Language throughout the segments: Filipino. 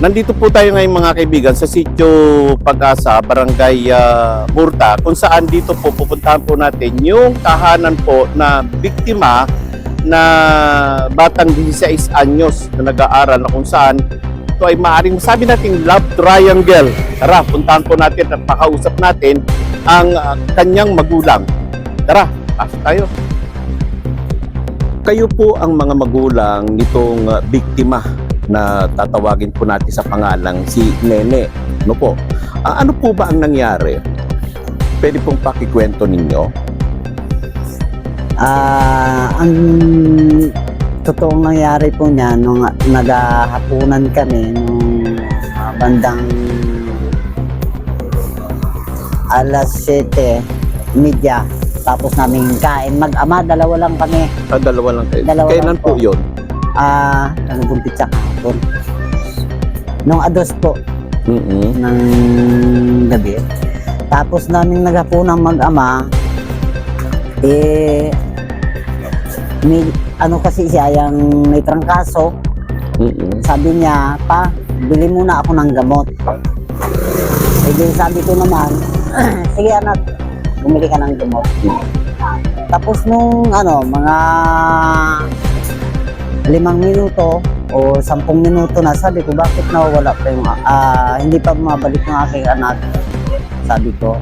Nandito po tayo ngayon mga kaibigan sa sitio Pag-asa, Barangay Murta kung saan dito po pupuntahan po natin yung tahanan po na biktima na batang 16 anyos na nag-aaral na kung saan ito ay maaaring sabi natin love triangle. Tara, puntahan po natin at pakausap natin ang ah, kanyang magulang. Tara, pasok tayo. Kayo po ang mga magulang nitong ah, biktima na tatawagin po natin sa pangalang si Nene. Ano po? Ah, ano po ba ang nangyari? Pwede pong pakikwento ninyo? Ah, ang totoong nangyari po niya nung naghahapunan kami nung ah, bandang alas 7 media tapos namin kain mag-ama dalawa lang kami Ah, dalawa lang kayo. Dalawa Kailan lang po po. yun? ah nagumpit sa kahapon nung ados po mm ng gabi. Tapos namin naghapunang mag-ama, eh, may, ano kasi siya, yung may trangkaso, sabi niya, pa, bili muna ako ng gamot. Eh, di sabi ko naman, sige anak, bumili ka ng gamot. Tapos nung, ano, mga limang minuto o sampung minuto na, sabi ko, bakit nawawala pa yung, ah, hindi pa bumabalik yung aking anak? Sabi ko,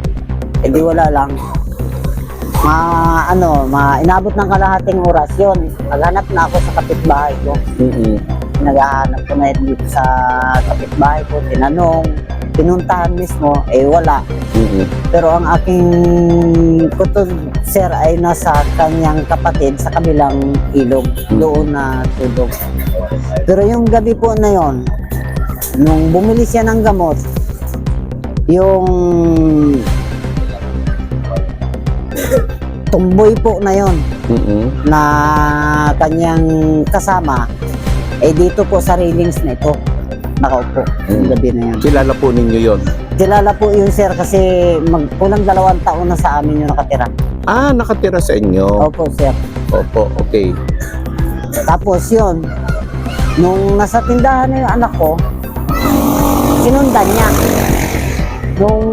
eh di wala lang. Ma, ano, ma, inabot ng kalahating oras yun. Naghanap na ako sa kapitbahay ko. Naghahanap ko na dito sa kapitbahay ko. Tinanong, pinuntahan mismo, eh wala. Pero ang aking kutod, sir, ay nasa kanyang kapatid sa kabilang ilog. Doon na tulog. Pero yung gabi po na yon, nung bumili siya ng gamot, yung tumboy po na yon na kanyang kasama, eh dito po sa railings na ito. Nakaupo, yung gabi na yun. Kilala po ninyo yon. Kilala po yun sir kasi magkulang dalawang taon na sa amin yung nakatira. Ah, nakatira sa inyo. Opo sir. Opo, okay. Tapos yun, nung nasa tindahan na yung anak ko, sinundan niya. Nung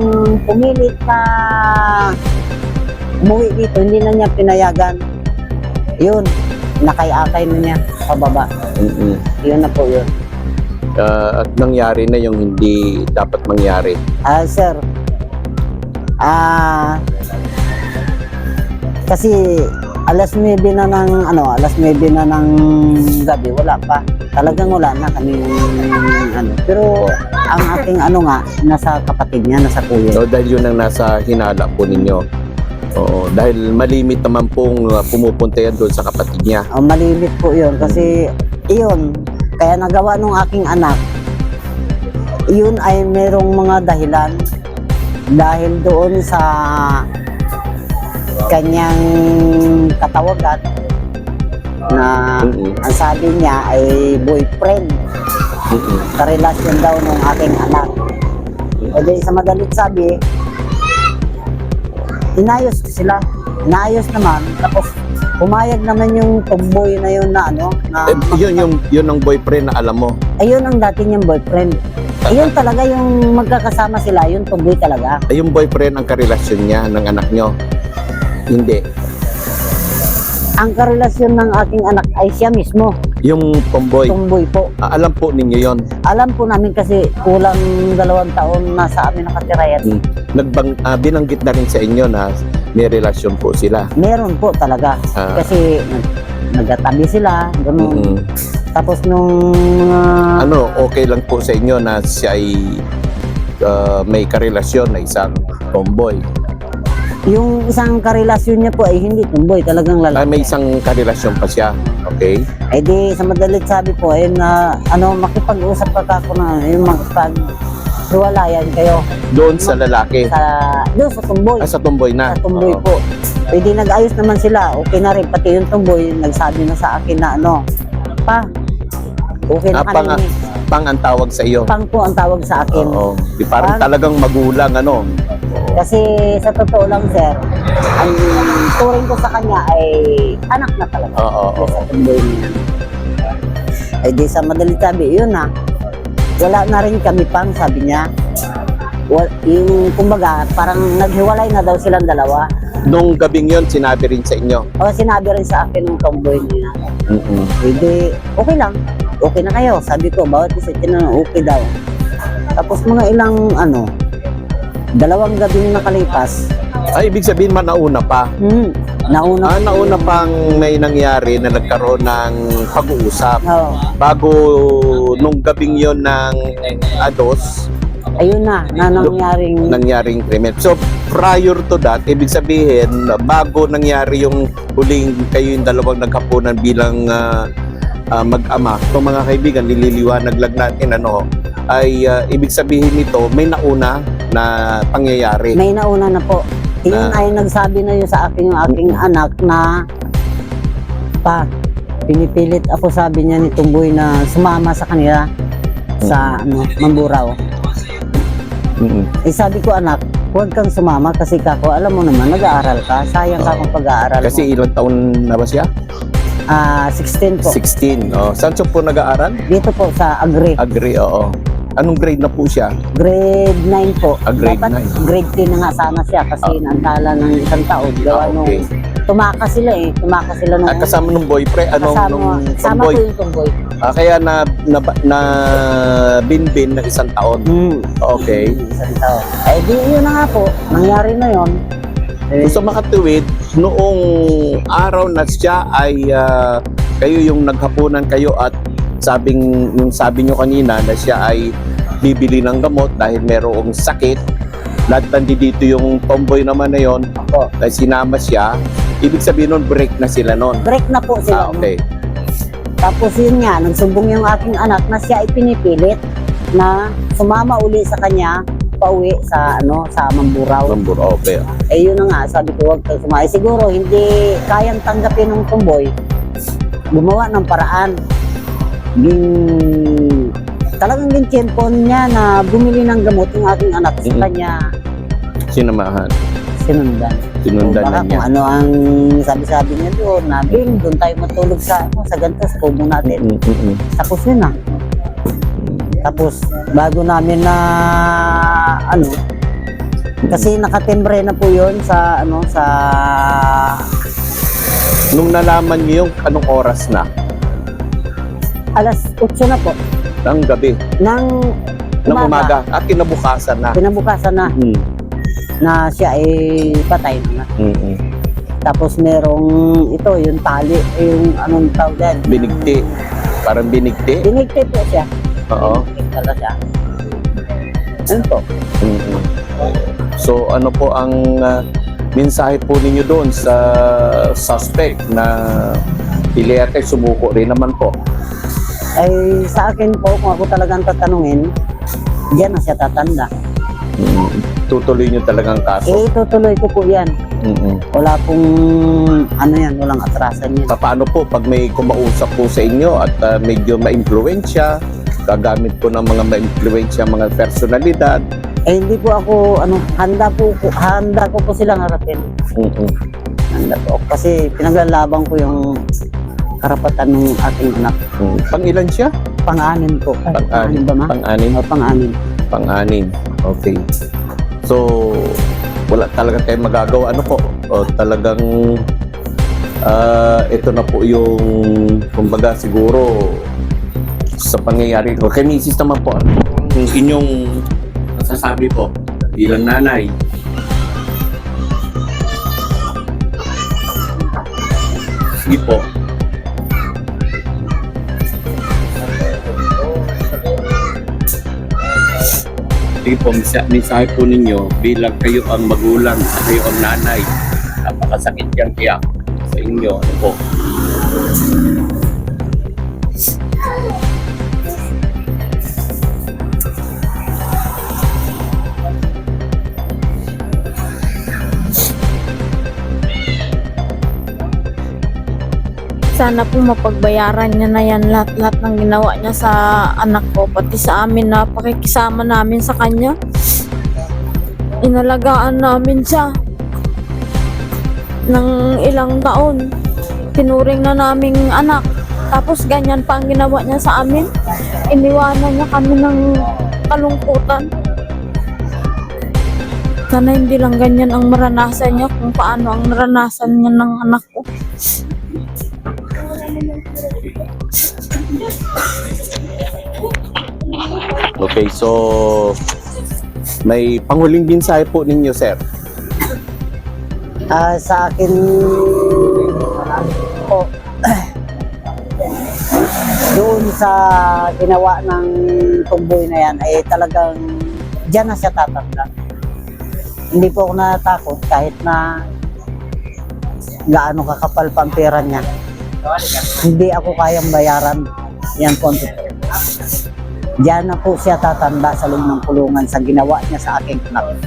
pumilit na umuwi dito, hindi na niya pinayagan. Yun, nakay-akay na niya pababa. Mm-mm. Yun na po yun. Ah, at nangyari na yung hindi dapat mangyari. Ah, sir. Ah, kasi alas 9 na ng ano, alas 9 na ng gabi, wala pa. Talagang wala na kami ano. Pero ang aking ano nga, nasa kapatid niya, nasa kuya. So, dahil yun ang nasa hinala po ninyo. Oo, dahil malimit naman pong uh, pumupunta yan doon sa kapatid niya. Oh, malilit po yun kasi iyon, kaya nagawa nung aking anak, iyon ay merong mga dahilan dahil doon sa kanyang katawagan na ang sabi niya ay boyfriend, karelasyon daw ng aking anak. O di sa madalit sabi, inayos ko sila. Inayos naman, tapos pumayag naman yung tomboy na yun na ano, na Eh, yun yung yun ang boyfriend na alam mo. ayun ang dati niyang boyfriend. Ayun talaga yung magkakasama sila, yun tomboy talaga. Ay, yung boyfriend ang karelasyon niya ng anak nyo. Hindi. Ang karelasyon ng aking anak ay siya mismo, Yung tomboy. tomboy po. Ah, alam po ninyo yon. Alam po namin kasi kulang dalawang taon na sa amin nakatira yan. Nagbang ah, binanggit na rin sa inyo na may relasyon po sila. Meron po talaga. Ah, Kasi nag- nagkatabi sila, gano'n. mm-mm. Tapos nung mga Ano, okay lang po sa inyo na siya ay ah, may karelasyon na isang tomboy. yung isang karelasyon niya po ay hindi tumboy, talagang lalaki. Ah, may isang karelasyon pa siya. Okay? Eh di, sa madalit sabi po, ay na, ano, makipag-usap pa ako na, yung makipag hiwalayan kayo Doon sa lalaki. sa, doon sa tumboy. Ah, sa tomboy na. sa tumboy Oo. po. Pwede nag-ayos naman sila, okay na rin. Pati yung tumboy, nagsabi na sa akin na ano, pa, okay na Ah, pang, kami. pang ang tawag sa iyo. Pang po ang tawag sa akin. Oo. Di parang Pang- talagang magulang ano. Kasi sa totoo lang, sir, ang turing ko sa kanya ay anak na talaga. Oo, oo, Sa tumboy niya. Ay di sa madalit sabi, yun na. Wala na rin kami pang, sabi niya. Wal, yung, kumbaga, parang naghiwalay na daw silang dalawa. Nung gabing yon sinabi rin sa inyo. O sinabi rin sa akin ng tomboy niya, Mm-mm. hindi, okay lang. Okay na kayo. Sabi ko, bawat isa tinanong, okay daw. Tapos mga ilang, ano, dalawang gabing nakalipas, Ay, ibig sabihin man nauna pa. hmm, nauna. Ah, nauna pang may nangyari na nagkaroon ng pag-uusap. Oo. Bago nung gabing yon ng ados, ayun na, na nangyaring, nangyaring krimen. So, prior to that, ibig sabihin, bago nangyari yung huling kayo yung dalawang nagkapunan bilang ah, ah, mag-ama, itong mga kaibigan, nililiwanag lang natin, ano, ay ah, ibig sabihin nito, may nauna na pangyayari. may nauna na po. Yun Na- ay nagsabi na yun sa akin yung aking anak na pa, pinipilit ako sabi niya ni Tumboy na sumama sa kanila sa ano, Mamburao. Eh sabi ko anak, huwag kang sumama kasi kako, alam mo naman, nag-aaral ka. Sayang ka kung pag-aaral mo. Kasi ilang taon na ba siya? Ah, 16 po. 16. Oh. Saan siya po nag-aaral? Dito po sa Agri. Agree, oo. Anong grade na po siya? Grade 9 po. Ah, grade Dapat 9. grade 10 na nga sana siya kasi nantala ng isang taon. Ah, Gawa nung okay. tumakas sila eh. Tumakas sila nung Ah, kasama nung boyfriend, anong kasama, nung kasama tomboy? ko yung tomboy. Ah, kaya na, na, na bin-bin ng isang taon. Hmm. Okay. Isang taon. Eh di yun na nga po. Nangyari na yun. Eh, Gusto makatuwid, noong araw na siya ay ah, kayo yung naghapunan kayo at sabing yung sabi nyo kanina na siya ay bibili ng gamot dahil merong sakit. Lahat nandito yung tomboy naman na yon ako. dahil sinama siya. Ibig sabihin nun, break na sila nun. Break na po Ah, sila. okay. Tapos yun nga, nagsumbong yung aking anak na siya ay pinipilit na sumama uli sa kanya pauwi sa ano sa Mamburao. Number, okay. Eh yun na nga, sabi ko wag kang sumama. Eh, siguro hindi kayang tanggapin ng tumboy. Gumawa ng paraan. Ging, talagang gintiempon niya na bumili ng gamot yung aking anak sa Mhm. kanya Sinamahan. sinundan. Tinundan na baka niya. kung ano ang sabi-sabi niya doon, na Bing, doon tayo matulog sa, ano, sa ganito, sa kubo natin. Mm, mm, mm. Tapos yun na. Tapos, bago namin na, ano, kasi nakatembre na po yun sa, ano, sa, Nung nalaman niyo yung anong oras na, alas 8 na po, ng gabi, ng ng umaga, at kinabukasan na. Kinabukasan na, Mm, na siya ay patay na. mm, mm. Tapos merong, ito, yung tali, yung anong tawag yan? Binigti. Parang binigti. Binigti po siya. Oo. Binigti pala siya. Ano po? Mm-mm. So ano po ang ah, mensahe po ninyo doon sa suspect na Iliate sumuko rin naman po. Ay, sa akin po, kung ako talagang tatanungin, diyan na siya tatanda. Mm, Tutuloy nyo talagang kaso. Eh, tutuloy ko po yan. Mm-mm. Wala pong, ano yan, walang atrasan yan. Paano po pag may kumausap po sa inyo at ah, medyo ma-impluensya, gagamit po ng mga ma-impluensya mga personalidad. Eh, hindi po ako, ano, handa po, handa ko po silang harapin. Mm-mm. Handa po. Kasi pinaglalaban ko yung karapatan ng aking anak. Mm. Pang-ilan siya? Pang-anim po. Ay, Pang-anim. ba ma? Pang-anim? O, pang-anim. Pang-anim. Okay. So, wala talaga tayong magagawa. Ano po? O, talagang ah, ito na po yung kumbaga siguro sa pangyayari ko. Kay Mrs. naman po, ano ang inyong masasabi po bilang nanay? Sige po. Sige po, misa- mensahe po ninyo bilang kayo ang magulang, kayo ang nanay. Napakasakit yan kaya sa inyo. Ano po? Sana po mapagbayaran niya na yan lahat-lahat ng ginawa niya sa anak ko, pati sa amin na pakikisama namin sa kanya. Inalagaan namin siya ng ilang taon. Tinuring na naming anak. Tapos ganyan pa ang ginawa niya sa amin. Iniwanan niya kami ng kalungkutan. Sana hindi lang ganyan ang maranasan niya kung paano ang naranasan niya ng anak ko. Okay, so may panghuling mensahe po ninyo, sir. Ah, sa akin po doon sa ginawa ng tumboy na yan ay talagang diyan na siya tatanda. Hindi po ako natakot kahit na gaano kakapal pa niya. Hindi ako kayang bayaran. Yan po. Diyan na po siya tatanda sa loob ng kulungan sa ginawa niya sa aking anak.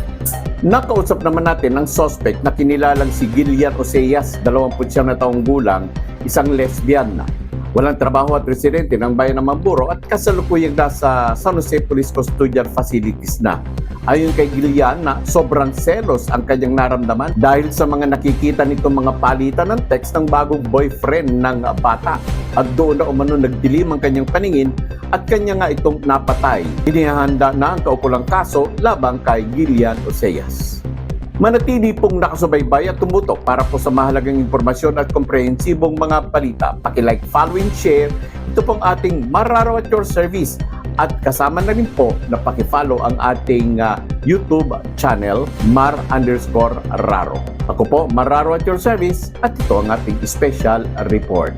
Nakausap naman natin ang suspect na kinilalang si Gillian Oseas, 29 na taong gulang, isang lesbian na. Walang trabaho at residente ng bayan ng Mamburo at kasalukuyang nasa San Jose Police Custodial Facilities na. Ayon kay Gillian na sobrang selos ang kanyang naramdaman dahil sa mga nakikita nitong mga palitan ng text ng bagong boyfriend ng bata. At doon na umano nagdilim ang kanyang paningin at kanya nga itong napatay. Inihahanda na ang kaukulang kaso labang kay Gillian Oseas. Manatili pong nakasubaybay at tumutok para po sa mahalagang impormasyon at komprehensibong mga balita. Paki-like, follow, and share. Ito pong ating Mararo at your service. At kasama na rin po na paki-follow ang ating ah, YouTube channel, Mar underscore Raro. Ako po, Mararo at your service at ito ang ating special report.